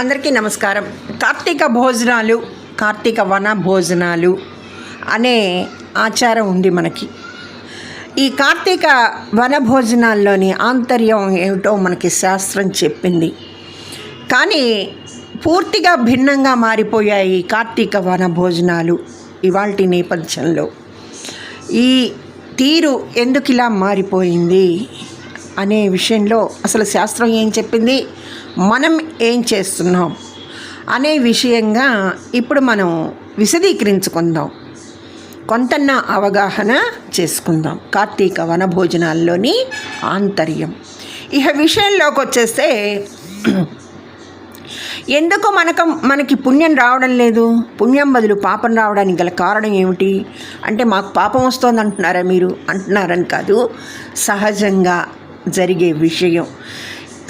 అందరికీ నమస్కారం. కార్తీక భోజనాలు కార్తీక వన భోజనాలు అనే ఆచారం ఉంది మనకి. ఈ కార్తీక వన భోజనాల్లోని ఆంతర్యం ఏమిటో మనకి శాస్త్రం చెప్పింది. కానీ పూర్తిగా భిన్నంగా మారిపోయాయి కార్తీక వన భోజనాలు ఇవాల్టి నేపథ్యంలో. ఈ తీరు ఎందుకు ఇలా మారిపోయింది? అనే విషయంలో అసలు శాస్త్రం ఏం చెప్పింది? మనం ఏం చేస్తున్నాం? అనే విషయంగా ఇప్పుడు మనం విశదీకరించుకుందాం. కొంతన్న అవగాహన చేసుకుందాం. కార్తీక వనభోజనాల్లోని ఆంతర్యం. ఇక విషయంలోకి వచ్చేస్తే ఎందుకు మనకు మనకి పుణ్యం రావడం లేదు? పుణ్యం బదులు పాపం రావడానికి గల కారణం ఏమిటి? అంటే మాకు పాపం వస్తుంది అంటున్నారా మీరు? అంటున్నారని కాదు. సహజంగా జరిగే విషయం.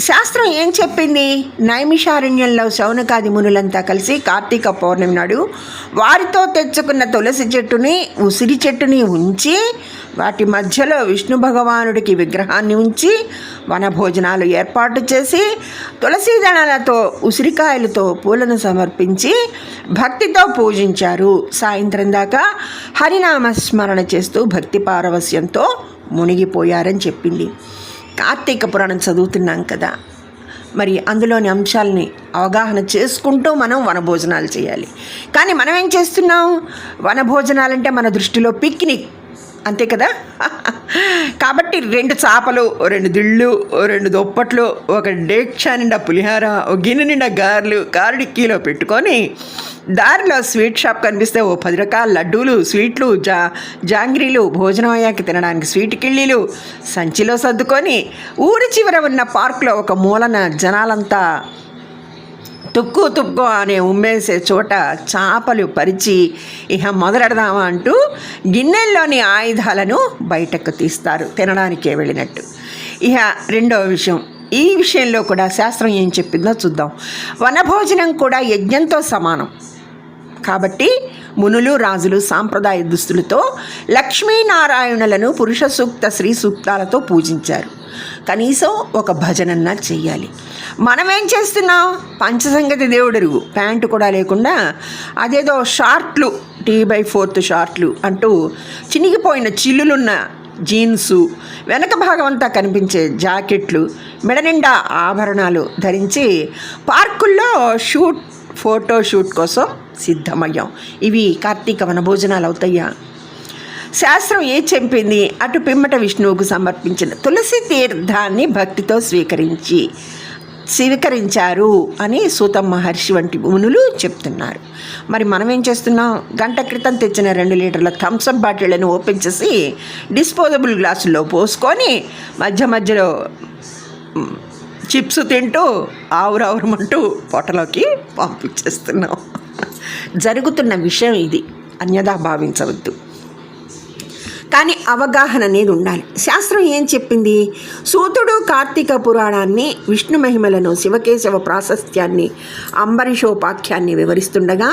శాస్త్రం ఏం చెప్పింది? నైమిషారణ్యంలో శౌనకాది మునులంతా కలిసి కార్తీక పౌర్ణమి నాడు వారితో తెచ్చుకున్న తులసి చెట్టుని ఉసిరి చెట్టుని ఉంచి వాటి మధ్యలో విష్ణు భగవానుడికి విగ్రహాన్ని ఉంచి వనభోజనాలు ఏర్పాటు చేసి తులసి దళాలతో ఉసిరికాయలతో పూలను సమర్పించి భక్తితో పూజించారు. సాయంత్రం దాకా హరినామ స్మరణ చేస్తూ భక్తి పారవస్యంతో మునిగిపోయారని చెప్పింది. కార్తీక పురాణం చదువుతున్నాం కదా. మరి అందులోని అంశాలని అవగాహన చేసుకుంటూ మనం వనభోజనాలు చేయాలి. కానీ మనం ఏం చేస్తున్నాం? వనభోజనాలంటే మన దృష్టిలో పిక్నిక్. అంతే కదా? కాబట్టి రెండు చేపలు రెండు దిళ్ళు రెండు దుప్పట్లు ఒక డేక్షా నిండా పులిహార ఒక గిన్నె నిండా గారెలు కారు డిక్కీలో పెట్టుకొని దారిలో స్వీట్ షాప్ కనిపిస్తే ఓ పది రకాల లడ్డూలు స్వీట్లు జా జాంగ్రీలు భోజనం అయ్యాక తినడానికి స్వీట్ కిళ్ళీలు సంచిలో సర్దుకొని ఊరి చివర ఉన్న పార్కులో ఒక మూలన జనాలంతా తుక్కు తుక్కు అనే ఉమ్మేసే చోట చేపలు పరిచి ఇహ మొదలెడదామా అంటూ గిన్నెల్లోని ఆయుధాలను బయటకు తీస్తారు తినడానికే వెళ్ళినట్టు. ఇహ రెండవ విషయం. ఈ విషయంలో కూడా శాస్త్రం ఏం చెప్పిందో చూద్దాం. వనభోజనం కూడా యజ్ఞంతో సమానం. కాబట్టి మునులు రాజులు సాంప్రదాయ దుస్తులతో లక్ష్మీనారాయణులను పురుష సూక్త శ్రీ సూక్తాలతో పూజించారు. కనీసం ఒక భజనన్నా చెయ్యాలి. మనమేం చేస్తున్నాం? పంచసంగతి దేవుడరు ప్యాంటు కూడా లేకుండా అదేదో షార్ట్లు టీ బై ఫోర్త్ షార్ట్లు అంటూ చినిగిపోయిన చిల్లులున్న జీన్సు వెనక భాగం అంతా కనిపించే జాకెట్లు మెడనిండా ఆభరణాలు ధరించి పార్కుల్లో షూట్ ఫోటో షూట్ కోసం సిద్ధమయ్యాం. ఇవి కార్తీక వనభోజనాలు అవుతాయా శాస్త్రం ఏ చెంపింది అటు పిమ్మట విష్ణువుకు సమర్పించిన తులసి తీర్థాన్ని భక్తితో స్వీకరించి స్వీకరించారు అని సూతం మహర్షి వంటి మునులు చెప్తున్నారు. మరి మనం ఏం చేస్తున్నాం? గంట క్రితం తెచ్చిన రెండు లీటర్ల థమ్స్అప్ బాటిళ్ళను ఓపెన్ చేసి డిస్పోజబుల్ గ్లాసుల్లో పోసుకొని మధ్య మధ్యలో చిప్స్ తింటూ ఆవురావురమంటూ పొటలోకి పంపించేస్తున్నాం. జరుగుతున్న విషయం ఇది. అన్యదా భావించవద్దు. కానీ అవగాహన అనేది ఉండాలి. శాస్త్రం ఏం చెప్పింది? సూతుడు కార్తీక పురాణాన్ని విష్ణు మహిమలను శివకేశవ ప్రాశస్త్యాన్ని అంబరీషోపాఖ్యాన్ని వివరిస్తుండగా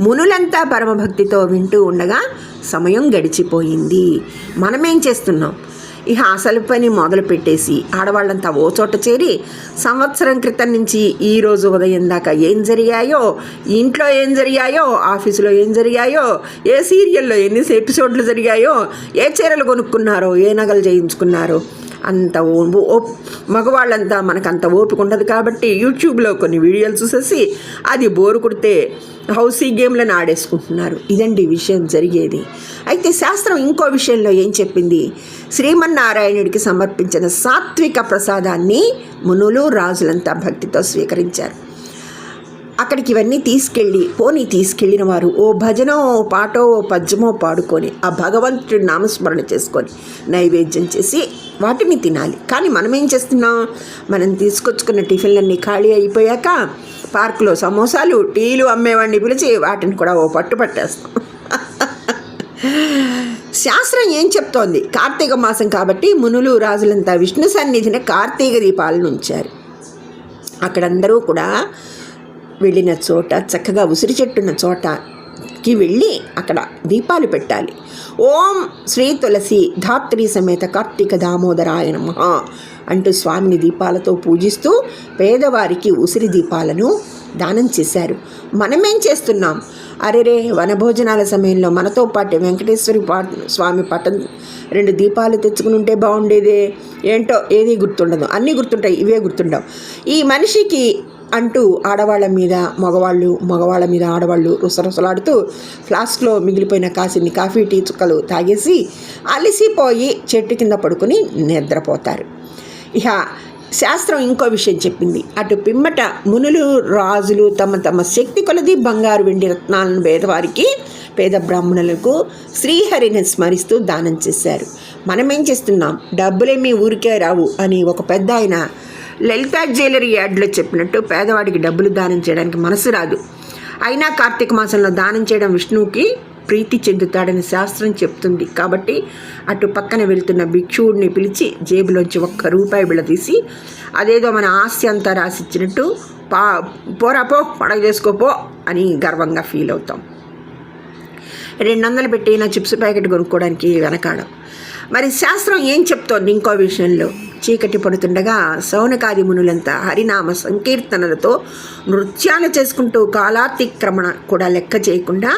మునులంతా పరమభక్తితో వింటూ ఉండగా సమయం గడిచిపోయింది. మనమేం చేస్తున్నాం? ఇక అసలు పని మొదలు పెట్టేసి ఆడవాళ్ళంతా ఓ చోట చేరి సంవత్సరం క్రితం నుంచి ఈ రోజు ఉదయం దాకా ఏం జరిగాయో ఇంట్లో ఏం జరిగాయో ఆఫీసులో ఏం జరిగాయో ఏ సీరియల్లో ఎన్ని ఎపిసోడ్లు జరిగాయో ఏ చీరలు కొనుక్కున్నారో ఏ నగలు చేయించుకున్నారో అంత మగవాళ్ళంతా మనకు అంత ఓపిక ఉండదు కాబట్టి యూట్యూబ్లో కొన్ని వీడియోలు చూసేసి అది బోరు కుడితే హౌసీ గేమ్లను ఆడేసుకుంటున్నారు. ఇదండి విషయం జరిగేది. అయితే శాస్త్రం ఇంకో విషయంలో ఏం చెప్పింది? శ్రీమన్నారాయణుడికి సమర్పించిన సాత్విక ప్రసాదాన్ని మునులు రాజులంతా భక్తితో స్వీకరించారు. అక్కడికి ఇవన్నీ తీసుకెళ్ళి పోనీ తీసుకెళ్ళిన వారు ఓ భజన ఓ పాటో ఓ పద్యమో పాడుకొని ఆ భగవంతుడి నామస్మరణ చేసుకొని నైవేద్యం చేసి వాటిని తినాలి. కానీ మనం ఏం చేస్తున్నాం? మనం తీసుకొచ్చుకున్న టిఫిన్లన్నీ ఖాళీ అయిపోయాక పార్కులో సమోసాలు టీలు అమ్మేవాడిని పిలిచి వాటిని కూడా ఓ పట్టు పట్టేస్తాం. శాస్త్రం ఏం చెప్తోంది? కార్తీక మాసం కాబట్టి మునులు రాజులంతా విష్ణు సన్నిధిని కార్తీక దీపాలను ఉంచారు. అక్కడందరూ కూడా వెళ్ళిన చోట చక్కగా ఉసిరి చెట్టున్న చోటకి వెళ్ళి అక్కడ దీపాలు పెట్టాలి. ఓం శ్రీ తులసి ధాత్రి సమేత కార్తీక దామోదరాయ నమః అంటూ స్వామిని దీపాలతో పూజిస్తూ పేదవారికి ఉసిరి దీపాలను దానం చేశారు. మనమేం చేస్తున్నాం? అరెరే వనభోజనాల సమయంలో మనతో పాటు వెంకటేశ్వరి పా స్వామి పట్టం రెండు దీపాలు తెచ్చుకుని ఉంటే బాగుండేదే. ఏంటో ఏది గుర్తుండదు. అన్నీ గుర్తుంటాయి ఇవే గుర్తుండవు. ఈ మనిషికి అంటూ ఆడవాళ్ళ మీద మగవాళ్ళు మగవాళ్ళ మీద ఆడవాళ్ళు రుసరుసలాడుతూ ఫ్లాస్క్లో మిగిలిపోయిన కాసిని కాఫీ టీ చుక్కలు తాగేసి అలిసిపోయి చెట్టు కింద పడుకుని నిద్రపోతారు. ఇక శాస్త్రం ఇంకో విషయం చెప్పింది. అటు పిమ్మట మునులు రాజులు తమ తమ శక్తి కొలది బంగారు వెండి రత్నాలను పేదవారికి పేద బ్రాహ్మణులకు శ్రీహరిని స్మరిస్తూ దానం చేశారు. మనమేం చేస్తున్నాం? డబ్బులేమీ ఊరికే రావు అని ఒక పెద్ద ఆయన లలితా జ్యువెలరీ యాడ్లో చెప్పినట్టు పేదవాడికి డబ్బులు దానం చేయడానికి మనసు రాదు. అయినా కార్తీక మాసంలో దానం చేయడం విష్ణువుకి ప్రీతి చెందుతాడని శాస్త్రం చెప్తుంది. కాబట్టి అటు పక్కన వెళ్తున్న భిక్షువుడిని పిలిచి జేబులోంచి ఒక్క రూపాయి విడదీసి అదేదో మన ఆస్తి అంతా రాసిచ్చినట్టు పా పోరా పో పడగ చేసుకోపో అని గర్వంగా ఫీల్ అవుతాం. రెండు వందలు పెట్టి నా చిప్స్ ప్యాకెట్ కొనుక్కోవడానికి వెనకాడం. మరి శాస్త్రం ఏం చెప్తోంది ఇంకో విషయంలో? చీకటి పడుతుండగా సౌనకాది మునులంతా హరినామ సంకీర్తనలతో నృత్యాలు చేసుకుంటూ కాలాతిక్రమణ కూడా లెక్క చేయకుండా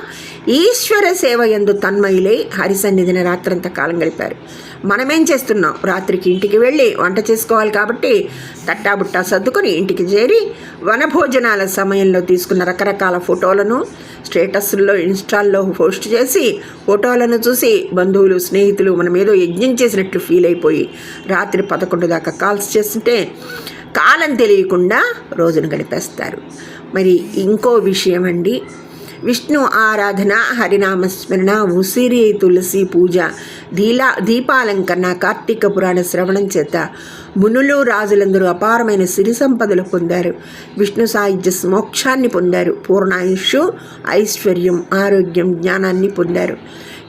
ఈశ్వర సేవ ఎందు తన్మయులై హరి సన్నిధిని రాత్రంతా కాలం గడిపారు. మనమేం చేస్తున్నాం? రాత్రికి ఇంటికి వెళ్ళి వంట చేసుకోవాలి కాబట్టి తట్టాబుట్టా సర్దుకొని ఇంటికి చేరి వనభోజనాల సమయంలో తీసుకున్న రకరకాల ఫోటోలను స్టేటస్ల్లో ఇన్స్టాల్లో పోస్ట్ చేసి ఫోటోలను చూసి బంధువులు స్నేహితులు మనం ఏదో యజ్ఞం చేసినట్లు ఫీల్ అయిపోయి రాత్రి పదకొండు దాకా కాల్స్ చేస్తుంటే కాలం తెలియకుండా రోజును గడిపేస్తారు. మరి ఇంకో విషయం అండి విష్ణు ఆరాధన హరినామస్మరణ ఉసిరి తులసి పూజ దీలా దీపాలంకరణ కార్తీక పురాణ శ్రవణం చేత మునులు రాజులందరూ అపారమైన సిరి సంపదలు పొందారు. విష్ణు సాహిత్య మోక్షాన్ని పొందారు. పూర్ణాయుషు ఐశ్వర్యం ఆరోగ్యం జ్ఞానాన్ని పొందారు.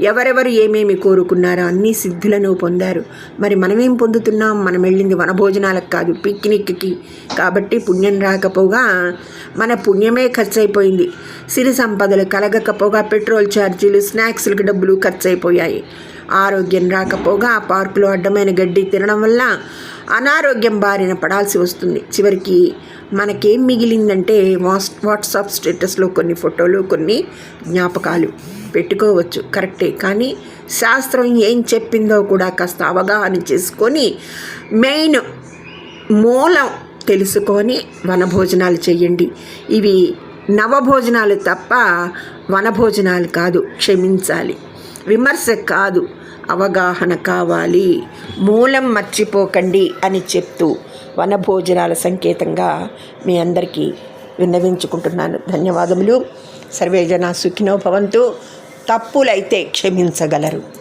ఎవరెవరు ఏమేమి కోరుకున్నారో అన్ని సిద్ధులను పొందారు. మరి మనమేం పొందుతున్నాం? మనం వెళ్ళింది వనభోజనాలకు కాదు పిక్నిక్కి. కాబట్టి పుణ్యం రాకపోగా మన పుణ్యమే ఖర్చు అయిపోయింది సిరి సంపదలు కలగకపోగా పెట్రోల్ ఛార్జీలు స్నాక్స్లకు డబ్బులు ఖర్చు అయిపోయాయి ఆరోగ్యం రాకపోగా ఆ పార్కులో అడ్డమైన గడ్డి తినడం వల్ల అనారోగ్యం బారిన పడాల్సి వస్తుంది. చివరికి మనకేం మిగిలిందంటే వాట్స్ వాట్సాప్ స్టేటస్లో కొన్ని ఫోటోలు కొన్ని జ్ఞాపకాలు పెట్టుకోవచ్చు. కరెక్టే. కానీ శాస్త్రం ఏం చెప్పిందో కూడా కాస్త అవగాహన చేసుకొని మెయిన్ మూలం తెలుసుకొని వనభోజనాలు చేయండి. ఇవి నవభోజనాలు తప్ప వనభోజనాలు కాదు క్షమించాలి. విమర్శ కాదు. అవగాహన కావాలి. మూలం మర్చిపోకండి అని చెప్తూ వనభోజనాల సంకేతంగా మీ అందరికీ విన్నవించుకుంటున్నాను. ధన్యవాదములు. సర్వేజన సుఖినోభవంతో సుఖినో భవంతు. తప్పులైతే క్షమించగలరు.